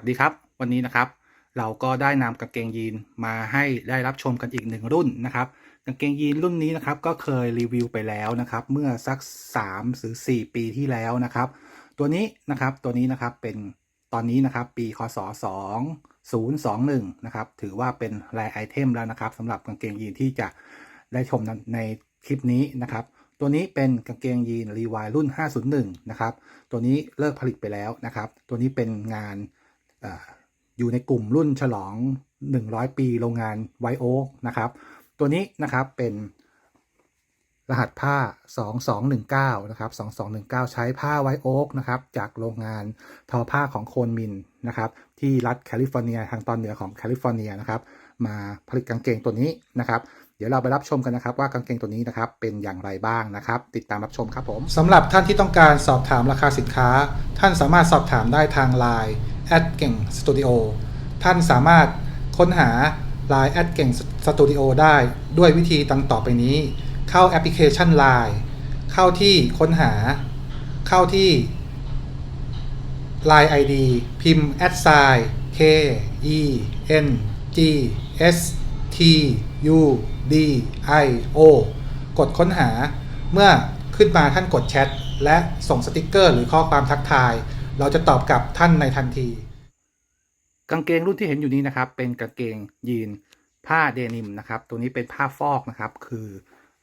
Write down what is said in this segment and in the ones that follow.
สดีครับวันนี้นะครับ เราก็ได้นำกางเกงยีนมาให้ได้รับชมกันอีกหนึ่งรุ่นนะครับกางเกงยีนรุ่นนี้นะครับก็เคยรีวิวไปแล้วนะครับ เมื่อสัก3หรือ4 ปีที่แล้วนะครับ ตัวนี้นะครับตัวนี้นะครับเป็นตอนนี้นะครับปีคศ2021นะครับถือว่าเป็นแรไอเทมแล้วนะครับสำหรับกางเกงยีนที่จะได้ชมในคลิปนี้นะครับตัวนี้เป็นกางเกงยีนรีวายรุ่น 501 นะครับ ตัวนี้เลิกผลิตไปแล้วนะครับ ตัวนี้เป็นงาน อยู่ในกลุ่มรุ่นฉลอง 100 ปีโรงงานไวโอ๊กนะครับ ตัวนี้นะครับเป็นรหัสผ้า 2219 นะครับ 2219 ใช้ผ้าไวโอ๊กนะครับ จากโรงงานทอผ้าของโคนมินนะครับ ที่รัฐแคลิฟอร์เนียทางตอนเหนือของแคลิฟอร์เนียนะครับ มาผลิตกางเกงตัวนี้นะครับ เดี๋ยวเราไปรับชมกันนะครับว่ากางเกงตัวนี้นะครับเป็นอย่างไรบ้างนะครับ ติดตามรับชมครับผมสำหรับท่านที่ต้องการสอบถามราคาสินค้า ท่านสามารถสอบถามได้ทาง Line แอด เก่งสตูดิโอท่านสามารถค้นหา Line แอดเก่งสตูดิโอได้ด้วยวิธีดังต่อไปนี้ เข้าแอปพลิเคชัน Line เข้าที่ค้นหา เข้าที่ Line ID พิมพ์ a d s i g k e n g s t u d i o กดค้นหา เมื่อขึ้นมาท่านกดแชทและส่งสติกเกอร์ หรือข้อความทักทาย เราจะตอบกลับท่านในทันที กางเกงรุ่นที่เห็นอยู่นี้นะครับ เป็นกางเกงยีนผ้าเดนิมนะครับ ตัวนี้เป็นผ้าฟอกนะครับ คือ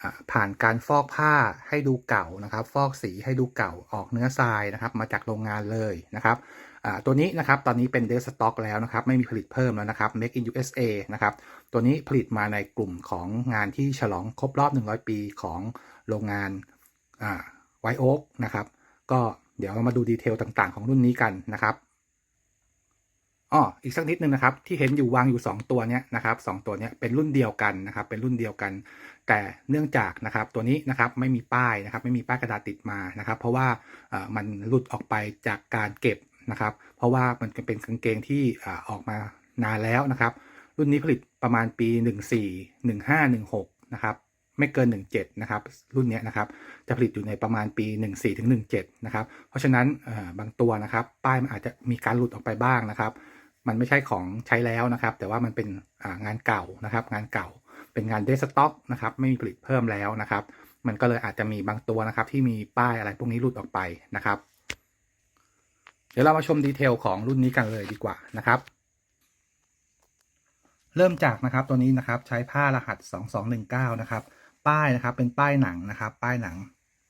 อผ่านการฟอกผ้าให้ดูเก่านะครับ ฟอกสีให้ดูเก่าออกเนื้อทรายนะครับ มาจากโรงงานเลยนะครับตัวนี้นะครับตอนนี้เป็นเดสต็อกแล้วนะครับ ไม่มีผลิตเพิ่มแล้วนะครับ Make in USA นะครับ ตัวนี้ผลิตมาในกลุ่มของงานที่ฉลองครบรอบ 100 ปีของโรงงานไวโอ๊กนะครับ ก็ เดี๋ยวเรามาดูดีเทลต่างๆ ของรุ่นนี้กันนะครับอ้ออีกสักนิดนึงนะครับที่เห็นอยู่วางอยู่ 2 ตัวเนี้ยนะครับสองตัวเนี้ยเป็นรุ่นเดียวกันนะครับเป็นรุ่นเดียวกัน แต่เนื่องจากนะครับตัวนี้นะครับไม่มีป้ายนะครับไม่มีป้ายกระดาษติดมานะครับ เพราะว่าเอ่อมันหลุดออกไปจากการเก็บนะครับ เพราะว่ามันเป็นกางเกงที่อ่ออกมานานแล้วนะครับ รุ่นนี้ผลิตประมาณปี 14 15 16 นะครับ ไม่เกิน 17 นะครับ รุ่นนี้นะครับ จะผลิตอยู่ในประมาณปี 14ถึง17 นะครับ เพราะฉะนั้นบางตัวนะครับ ป้ายมันอาจจะมีการหลุดออกไปบ้างนะครับ มันไม่ใช่ของใช้แล้วนะครับ แต่ว่ามันเป็นงานเก่านะครับ งานเก่า เป็นงานเดสต็อกนะครับ ไม่มีผลิตเพิ่มแล้วนะครับ มันก็เลยอาจจะมีบางตัวนะครับ ที่มีป้ายอะไรพวกนี้หลุดออกไปนะครับ เดี๋ยวเรามาชมดีเทลของรุ่นนี้กันเลยดีกว่านะครับเริ่มจากนะครับตัวนี้นะครับใช้ผ้ารหัส 2219 นะครับ ป้ายนะครับ เป็นป้ายหนังนะครับ ป้ายหนัง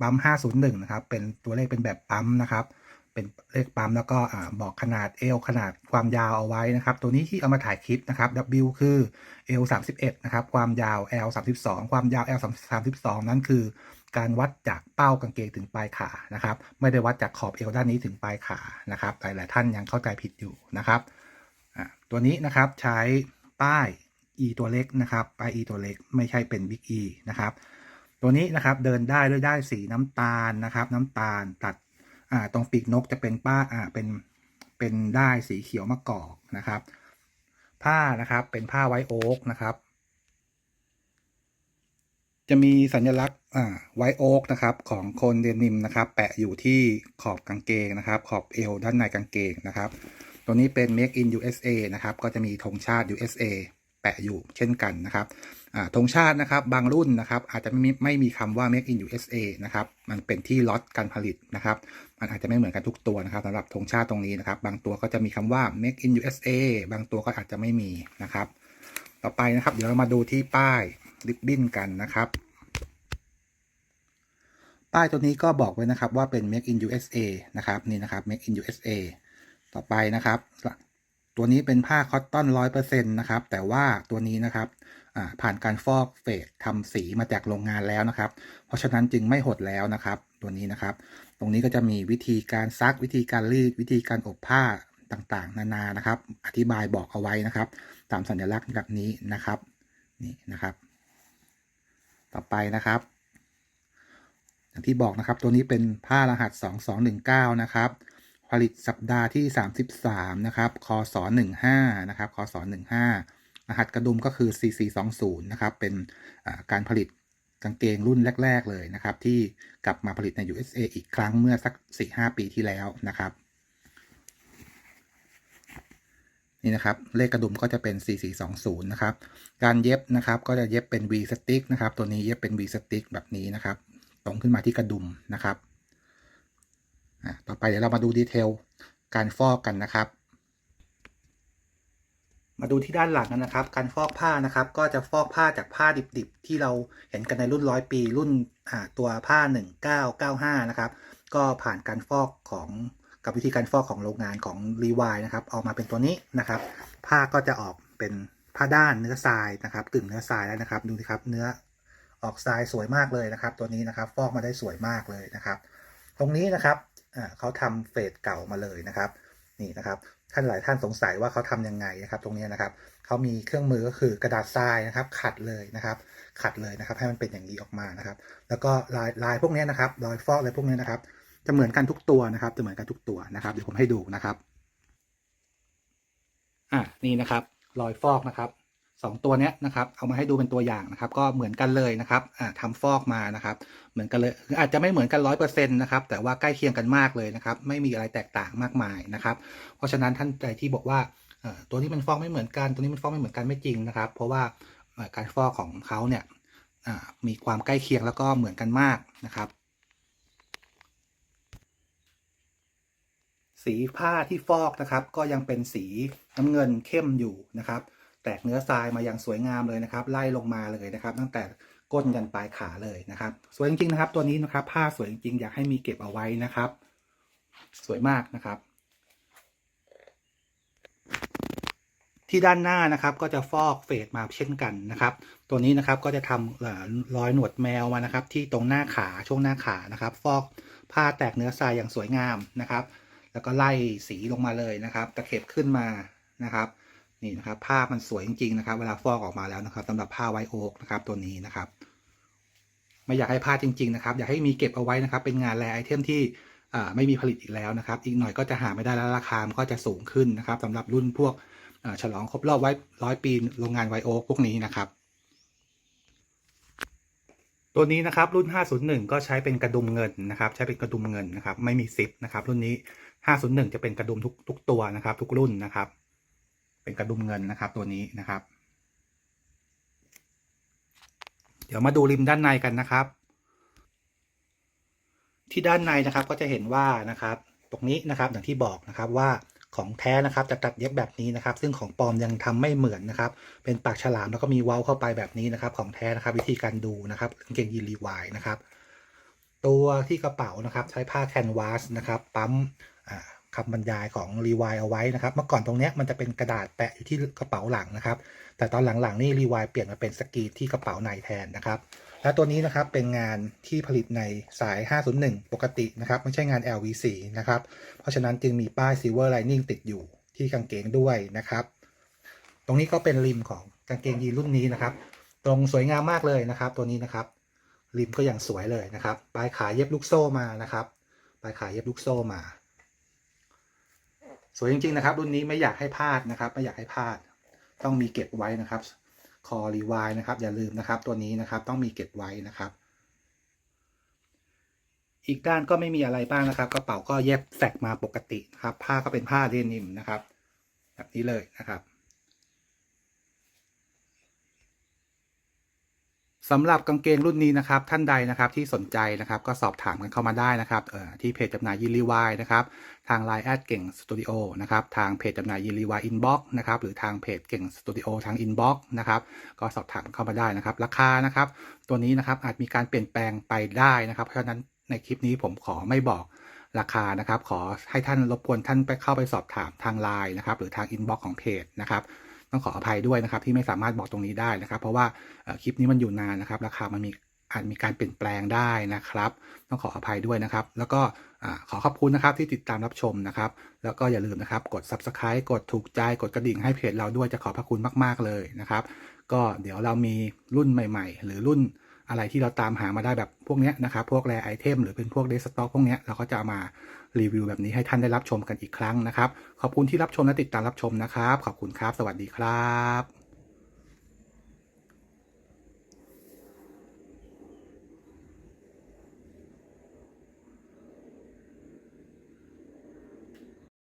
ปั๊ม 501 นะครับ เป็นตัวเลขเป็นแบบปั๊มนะครับ เป็นเลขปั๊มแล้วก็บอกขนาด L ขนาดความยาวเอาไว้นะครับ ตัวนี้ที่เอามาถ่ายคลิปนะครับ W คือ L 31 นะครับ ความยาว L 32 ความยาว L 32 นั้นคือการวัดจากเป้ากางเกงถึงปลายขานะครับ ไม่ได้วัดจากขอบเอวด้านนี้ถึงปลายขานะครับ หลาย ๆ ท่านยังเข้าใจผิดอยู่นะครับตัวนี้นะครับใช้ป้าย E ตัวเล็กนะครับป้าย E ตัวเล็กไม่ใช่เป็น Big E นะครับ ตัวนี้นะครับเดินได้ด้วยได้สีน้ำตาลนะครับ น้ำตาลตัดอ่าตรงปีกนกจะเป็นป้าอ่าเป็นเป็นได้สีเขียวมะกอกนะครับ ผ้านะครับเป็นผ้าไวโอ๊กนะครับจะมีสัญลักษณ์อ่าไวโอ๊กนะครับของคนเดนิมนะครับ แปะอยู่ที่ขอบกางเกงนะครับ ขอบเอวด้านในกางเกงนะครับ ตัวนี้เป็น Make in USA นะครับ ก็จะมีธงชาติ USA แปะอยู่เช่นกันนะครับธงชาตินะครับบางรุ่นนะครับอาจจะไม่มีไม่มีคำว่า Make in USA นะครับมันเป็นที่ล็อตการผลิตนะครับมันอาจจะไม่เหมือนกันทุกตัวนะครับสำหรับธงชาติตรงนี้นะครับ บางตัวก็จะมีคำว่า Make in USA บางตัวก็อาจจะไม่มีนะครับ ต่อไปนะครับ เดี๋ยวเรามาดูที่ป้ายริบบิ้นกันนะครับ ป้ายตัวนี้ก็บอกไว้นะครับว่าเป็น Make in USA นะครับนี่นะครับ Make in USA ต่อไปนะครับ ตัวนี้เป็นผ้าคอตตอนร้อยเปอร์เซ็นต์นะครับ แต่ว่าตัวนี้นะครับผ่านการฟอกเฟดทำสีมาจากโรงงานแล้วนะครับ เพราะฉะนั้นจึงไม่หดแล้วนะครับ ตัวนี้นะครับ ตรงนี้ก็จะมีวิธีการซักวิธีการรีดวิธีการอบผ้าต่างๆ นานานะครับ อธิบายบอกเอาไว้นะครับ ตามสัญลักษณ์แบบนี้นะครับนี่นะครับ ต่อไปนะครับอย่างที่บอกนะครับตัวนี้เป็นผ้ารหัส 2219 นะครับ ผลิตสัปดาห์ที่ 33 นะครับ คศ 15 นะครับ คศ 15 รหัสกระดุมก็คือ CC20 นะครับ เป็นการผลิตกางเกงรุ่นแรก ๆ เลยนะครับ ที่กลับมาผลิตใน USA อีกครั้งเมื่อสัก 4-5 ปีที่แล้วนะครับ นี่นะครับ เลขกระดุมก็จะเป็น 4420 นะครับ การเย็บนะครับก็จะเย็บเป็น V stick นะครับ ตัวนี้เย็บเป็น V stick แบบนี้นะครับ ตรงขึ้นมาที่กระดุมนะครับ เดี๋ยวเรามาดูดีเทลการฟอกกันนะครับ มาดูที่ด้านหลังกันนะครับ การฟอกผ้านะครับ ก็จะฟอกผ้าจากผ้าดิบๆ ที่เราเห็นกันในรุ่นร้อยปี รุ่นตัวผ้า 1995 นะครับ ก็ผ่านการฟอกของกับวิธีการฟอกของโรงงานของรีวายนะครับออกมาเป็นตัวนี้นะครับ ผ้าก็จะออกเป็นผ้าด้านเนื้อทรายนะครับกึ่งเนื้อทรายแล้วนะครับ ดูสิครับเนื้อออกทรายสวยมากเลยนะครับ ตัวนี้นะครับ ฟอกมาได้สวยมากเลยนะครับ ตรงนี้นะครับ เขาทำเฟดเก่ามาเลยนะครับ นี่นะครับ ท่านหลายท่านสงสัยว่าเขาทำยังไงนะครับ ตรงนี้นะครับ เขามีเครื่องมือก็คือกระดาษทรายนะครับ ขัดเลยนะครับ ขัดเลยนะครับ ให้มันเป็นอย่างนี้ออกมานะครับ แล้วก็ลายลายพวกนี้นะครับ รอยฟอกอะไรพวกนี้นะครับ จะเหมือนกันทุกตัวนะครับ จะเหมือนกันทุกตัวนะครับ เดี๋ยวผมให้ดูนะครับ อะนี่นะครับ รอยฟอกนะครับ สองตัวเนี้ยนะครับเอามาให้ดูเป็นตัวอย่างนะครับ ก็เหมือนกันเลยนะครับอ่าทำฟอกมานะครับ เหมือนกันเลยอาจจะไม่เหมือนกันร้อยเปอร์เซ็นต์นะครับแต่ว่าใกล้เคียงกันมากเลยนะครับ ไม่มีอะไรแตกต่างมากมายนะครับ เพราะฉะนั้นท่านใดที่บอกว่าตัวนี้มันฟอกไม่เหมือนกัน ตัวนี้มันฟอกไม่เหมือนกันไม่จริงนะครับ เพราะว่าการฟอกของเขาเนี่ยมีความใกล้เคียงแล้วก็เหมือนกันมากนะครับ สีผ้าที่ฟอกนะครับ ก็ยังเป็นสีน้ำเงินเข้มอยู่นะครับ แตกเนื้อทรายมาอย่างสวยงามเลยนะครับ ไล่ลงมาเลยนะครับ ตั้งแต่ก้นยันปลายขาเลยนะครับ สวยจริงๆนะครับ ตัวนี้นะครับผ้าสวยจริงๆอยากให้มีเก็บเอาไว้นะครับ สวยมากนะครับ ที่ด้านหน้านะครับก็จะฟอกเฟดมาเช่นกันนะครับ ตัวนี้นะครับก็จะทำรอยหนวดแมวมานะครับ ที่ตรงหน้าขาช่วงหน้าขานะครับ ฟอกผ้าแตกเนื้อทรายอย่างสวยงามนะครับ แล้วก็ไล่สีลงมาเลยนะครับ ตะเข็บขึ้นมานะครับ นี่นะครับผ้ามันสวยจริงๆนะครับ เวลาฟอกออกมาแล้วนะครับสำหรับผ้าไวโอ๊กนะครับตัวนี้นะครับ ไม่อยากให้พลาดจริง ๆ นะครับ อยากให้มีเก็บเอาไว้นะครับ เป็นงานแรไอเทมที่ไม่มีผลิตอีกแล้วนะครับ อีกหน่อยก็จะหาไม่ได้แล้วราคามันก็จะสูงขึ้นนะครับสำหรับรุ่นพวกฉลองครบรอบไว้ร้อยปีโรงงานไวโอ๊กพวกนี้นะครับ ตัวนี้นะครับรุ่น 501 ก็ใช้เป็นกระดุมเงินนะครับ ใช้เป็นกระดุมเงินนะครับ ไม่มีซิปนะครับ รุ่นนี้ 501 จะเป็นกระดุมทุกทุกตัวนะครับ ทุกรุ่นนะครับ เป็นกระดุมเงินนะครับตัวนี้นะครับ เดี๋ยวมาดูริมด้านในกันนะครับ ที่ด้านในนะครับก็จะเห็นว่านะครับ ตรงนี้นะครับอย่างที่บอกนะครับว่าของแท้นะครับจะตัดเย็บแบบนี้นะครับ ซึ่งของปลอมยังทำไม่เหมือนนะครับ เป็นปากฉลามแล้วก็มีเว้าเข้าไปแบบนี้นะครับ ของแท้นะครับ วิธีการดูนะครับกางเกงยีนรีวายนะครับ ตัวที่กระเป๋านะครับ ใช้ผ้าแคนวาสนะครับ ปั๊ม อ่าบรรยายของรีวายเอาไว้นะครับ เมื่อก่อนตรงเนี้ยมันจะเป็นกระดาษแปะอยู่ที่กระเป๋าหลังนะครับ แต่ตอนหลังๆนี่รีวายเปลี่ยนมาเป็นสกรีนที่กระเป๋าในแทนนะครับ และตัวนี้นะครับเป็นงานที่ผลิตในสาย 501 ปกตินะครับ ไม่ใช่งาน LV4 นะครับ เพราะฉะนั้นจึงมีป้าย Silver Lining ติดอยู่ที่กางเกงด้วยนะครับ ตรงนี้ก็เป็นริมของกางเกงยีนรุ่นนี้นะครับ ตรงสวยงามมากเลยนะครับ ตัวนี้นะครับริมก็อย่างสวยเลยนะครับ ปลายขาเย็บลูกโซ่มานะครับ ปลายขาเย็บลูกโซ่มา สวยจริง ๆ นะครับ รุ่นนี้ไม่อยากให้พลาดนะครับ ไม่อยากให้พลาด ต้องมีเก็บไว้นะครับ คอรีวายนะครับ อย่าลืมนะครับ ตัวนี้นะครับ ต้องมีเก็บไว้นะครับ อีกด้านก็ไม่มีอะไรบ้างนะครับ กระเป๋าก็เย็บแสกมาปกตินะครับ ผ้าก็เป็นผ้าเดนิมนะครับ แบบนี้เลยนะครับ สำหรับกางเกงรุ่นนี้นะครับท่านใดนะครับที่สนใจนะครับก็สอบถามกันเข้ามาได้นะครับเอ่อที่เพจจำหน่ายยินรีวายนะครับทาง Line แอดเก่งสตูดิโอนะครับทางเพจจำหน่ายยินรีวายอินบ็อกซ์นะครับหรือทางเพจเก่งสตูดิโอทางอินบ็อกซ์นะครับก็สอบถามเข้ามาได้นะครับราคานะครับตัวนี้นะครับอาจมีการเปลี่ยนแปลงไปได้นะครับเพราะฉะนั้นในคลิปนี้ผมขอไม่บอกราคานะครับขอให้ท่านรบกวนท่านไปเข้าไปสอบถามทาง Line นะครับหรือทางอินบ็อกซ์ของเพจนะครับ ต้องขออภัยด้วยนะครับ ที่ไม่สามารถบอกตรงนี้ได้นะครับ เพราะว่าคลิปนี้มันอยู่นานนะครับ ราคามันมีอาจมีการเปลี่ยนแปลงได้นะครับ ต้องขออภัยด้วยนะครับ แล้วก็ขอขอบคุณนะครับที่ติดตามรับชมนะครับ แล้วก็อย่าลืมนะครับ กด subscribe กดถูกใจกดกระดิ่งให้เพจเราด้วยจะขอบพระคุณมาก ๆ เลยนะครับ ก็เดี๋ยวเรามีรุ่นใหม่ ๆ หรือรุ่น อะไรที่เราตามหามาได้แบบพวกนี้นะครับพวกแรไอเทมหรือเป็นพวกเดสต็อกพวกนี้เราก็จะามารีวิวแบบนี้ให้ท่านได้รับชมกันอีกครั้งนะครับ ขอบคุณที่รับชมและติดตามรับชมนะครับ ขอบคุณครับ สวัสดีครับ